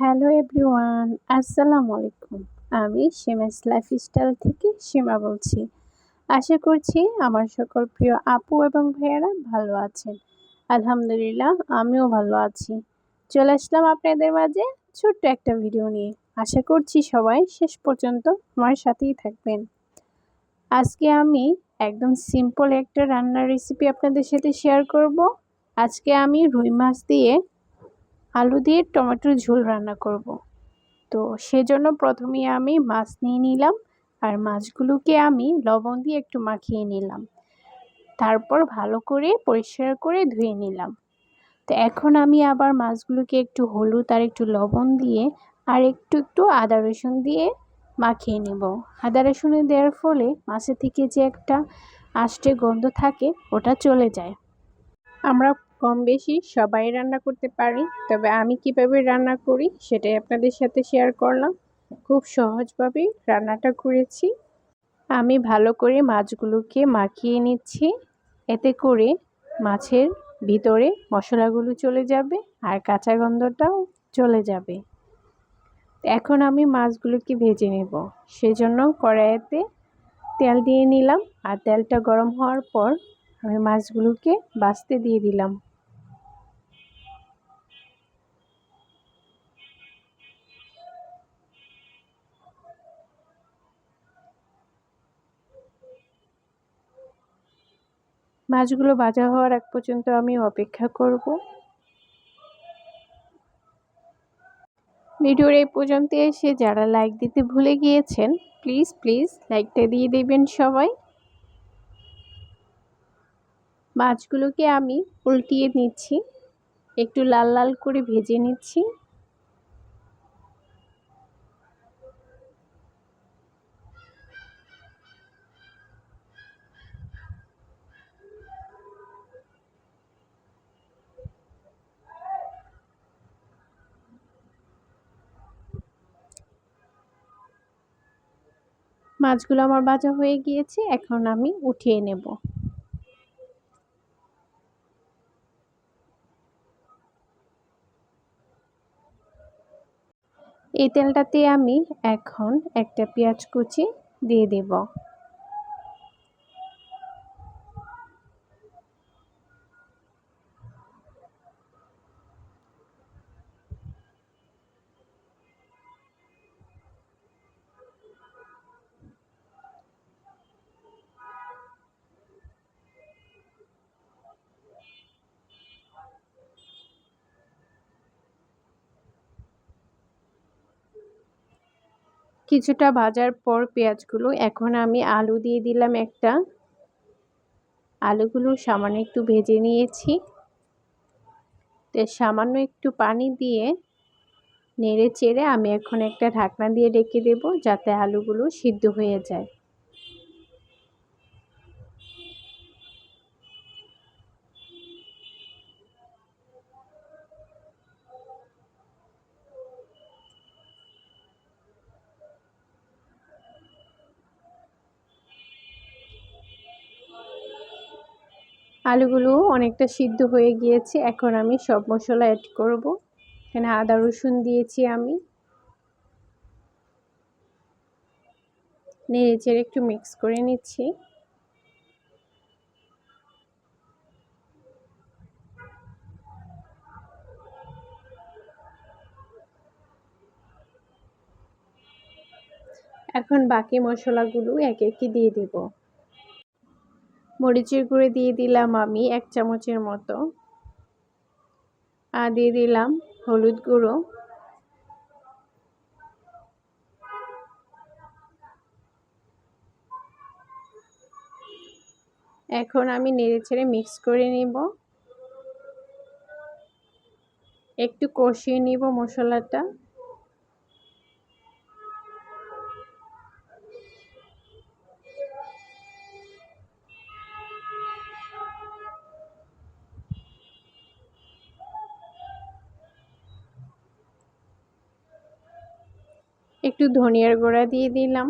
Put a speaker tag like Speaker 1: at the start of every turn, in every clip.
Speaker 1: Hello everyone, আসসালামু আলাইকুম। আমি সিমাস লাইফস্টাইল থেকে সীমা বলছি। আশা করছি আমার সকল প্রিয় আপু এবং ভাইয়েরা ভালো আছেন। আলহামদুলিল্লাহ, আমিও ভালো আছি। চলে আসলাম আপনাদের মাঝে ছোট্ট একটা ভিডিও নিয়ে। আশা করছি সবাই শেষ পর্যন্ত আমার সাথেই থাকবেন। আজকে আমি একদম সিম্পল একটা রান্নার রেসিপি আপনাদের সাথে শেয়ার করব। আজকে আমি রুই মাছ দিয়ে আলু দিয়ে টমেটোর ঝোল রান্না করব। তো সেজন্য প্রথমে আমি মাছ নিয়ে নিলাম আর মাছগুলোকে আমি লবণ দিয়ে একটু মাখিয়ে নিলাম। তারপর ভালো করে পরিষ্কার করে ধুয়ে নিলাম। তো এখন আমি আবার মাছগুলোকে একটু হলুদ আর একটু লবণ দিয়ে আর একটু একটু আদা রসুন দিয়ে মাখিয়ে নেব। আদা রসুনে দেওয়ার ফলে মাছের থেকে যে একটা আষ্টে গন্ধ থাকে, ওটা চলে যায়। আমরা কম বেশি সবাই রান্না করতে পারি। তবে আমি কীভাবে রান্না করি সেটাই আপনাদের সাথে শেয়ার করলাম। খুব সহজভাবে রান্নাটা করেছি। আমি ভালো করে মাছগুলোকে মাখিয়ে নিচ্ছি। এতে করে মাছের ভিতরে মশলাগুলো চলে যাবে আর কাঁচা গন্ধটাও চলে যাবে। এখন আমি মাছগুলোকে ভেজে নেব। সেজন্য কড়াইতে তেল দিয়ে নিলাম। আর তেলটা গরম হওয়ার পর আমি মাছগুলোকে বাছতে দিয়ে দিলাম। মাছগুলো ভাজা হওয়ার এক পর্যন্ত আমি অপেক্ষা করব। ভিডিওর এই পর্যন্ত এসে যারা লাইক দিতে ভুলে গিয়েছেন প্লিজ প্লিজ লাইকটা দিয়ে দেবেন সবাই। মাছগুলোকে আমি উল্টিয়ে নিচ্ছি। একটু লাল লাল করে ভেজে নিচ্ছি। মাছগুলো আমার ভাজা হয়ে গিয়েছে, এখন আমি উঠিয়ে নেব। এই তেলটাতে আমি এখন একটা পেঁয়াজ কুচি দিয়ে দেব। কিছুটা ভাজার পর পেঁয়াজগুলো, এখন আমি আলু দিয়ে দিলাম একটা। আলুগুলো সামান্য একটু ভেজে নিয়েছি। তো সামান্য একটু পানি দিয়ে নেড়ে চেড়ে আমি এখন একটা ঢাকনা দিয়ে ডেকে দেব, যাতে আলুগুলো সিদ্ধ হয়ে যায়। আলুগুলো অনেকটা সিদ্ধ হয়ে গিয়েছে, এখন আমি সব মশলা অ্যাড করব। এখানে আদা রসুন দিয়েছি আমি। নেড়ে চেড়ে একটু মিক্স করে নিচ্ছি। এখন বাকি মশলাগুলো এক একে দিয়ে দেবো। মরিচের গুঁড়ো দিয়ে দিলাম আমি এক চামচের মতো। আর দিয়ে দিলাম হলুদ গুঁড়ো। এখন আমি নেড়ে ছেড়ে মিক্স করে নিব। একটু কষিয়ে নিব মশলাটা। একটু ধনিয়ার গুঁড়া দিয়ে দিলাম।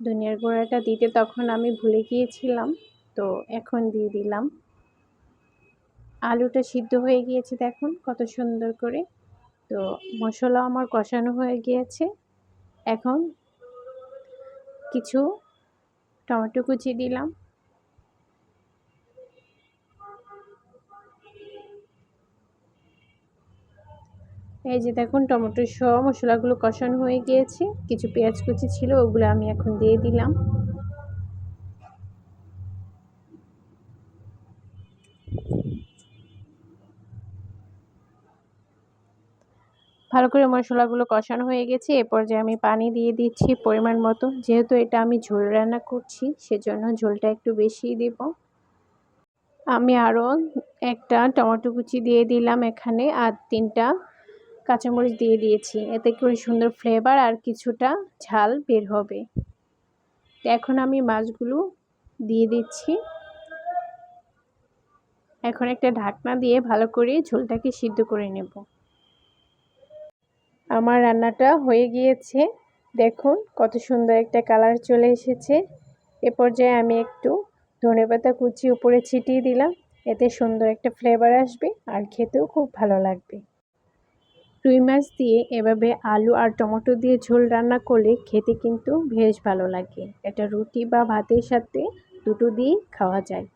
Speaker 1: ধনিয়ার গুঁড়াটা দিতে তখন আমি ভুলে গিয়েছিলাম, তো এখন দিয়ে দিলাম। আলুটা সিদ্ধ হয়ে গিয়েছে দেখুন কত সুন্দর করে। তো মশলা আমার কষানো হয়ে গিয়েছে। এখন কিছু টমেটো কুচি দিলাম। এই যে দেখুন টমেটো সহ মশলাগুলো কষানো হয়ে গিয়েছে। কিছু পেঁয়াজ কুচি ছিল, ওগুলো আমি এখন দিয়ে দিলাম। ভালো করে মশলাগুলো কষানো হয়ে গেছে। এ পর্যায়ে আমি পানি দিয়ে দিচ্ছি পরিমাণ মতো। যেহেতু এটা আমি ঝোল রান্না করছি, সেজন্য ঝোলটা একটু বেশি দেব। আমি আরও একটা টমেটো কুচি দিয়ে দিলাম এখানে, আর তিনটা কাঁচামরিচ দিয়ে দিয়েছি। এতে করে সুন্দর ফ্লেভার আর কিছুটা ঝাল বের হবে। এখন আমি মাছগুলো দিয়ে দিচ্ছি। এখন একটা ঢাকনা দিয়ে ভালো করে ঝোলটাকে সিদ্ধ করে নেব। আমার রান্নাটা হয়ে গিয়েছে। দেখুন কত সুন্দর একটা কালার চলে এসেছে। এ পর্যায়ে আমি একটু ধনেপাতা কুচি উপরে ছিটিয়ে দিলাম। এতে সুন্দর একটা ফ্লেভার আসবে আর খেতেও খুব ভালো লাগবে। রুই মাছ দিয়ে এভাবে আলু আর টমেটো দিয়ে ঝোল রান্না করলে খেতে কিন্তু বেশ ভালো লাগে। এটা রুটি বা ভাতের সাথে দুটো দিয়েই খাওয়া যায়।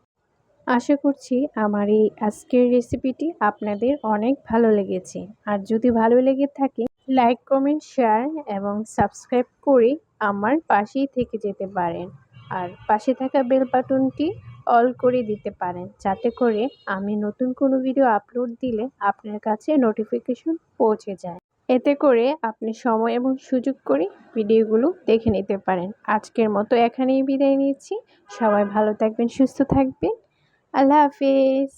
Speaker 1: আশা করছি আমার এই আজকের রেসিপিটি আপনাদের অনেক ভালো লেগেছে। আর যদি ভালো লেগে থাকে, লাইক, কমেন্ট, শেয়ার এবং সাবস্ক্রাইব করে আমার পাশেই থেকে যেতে পারেন। আর পাশে থাকা বেল বাটনটি অল করে দিতে পারেন। যাতে করে আমি নতুন কোনো ভিডিও আপলোড দিলে আপনার কাছে নোটিফিকেশন পৌঁছে যায়। এতে করে আপনি সময় এবং সুযোগ করে ভিডিওগুলো দেখে নিতে পারেন। আজকের মতো এখানেই বিদায় নিচ্ছি। সবাই ভালো থাকবেন, সুস্থ থাকবেন। আল্লাহ হাফিজ।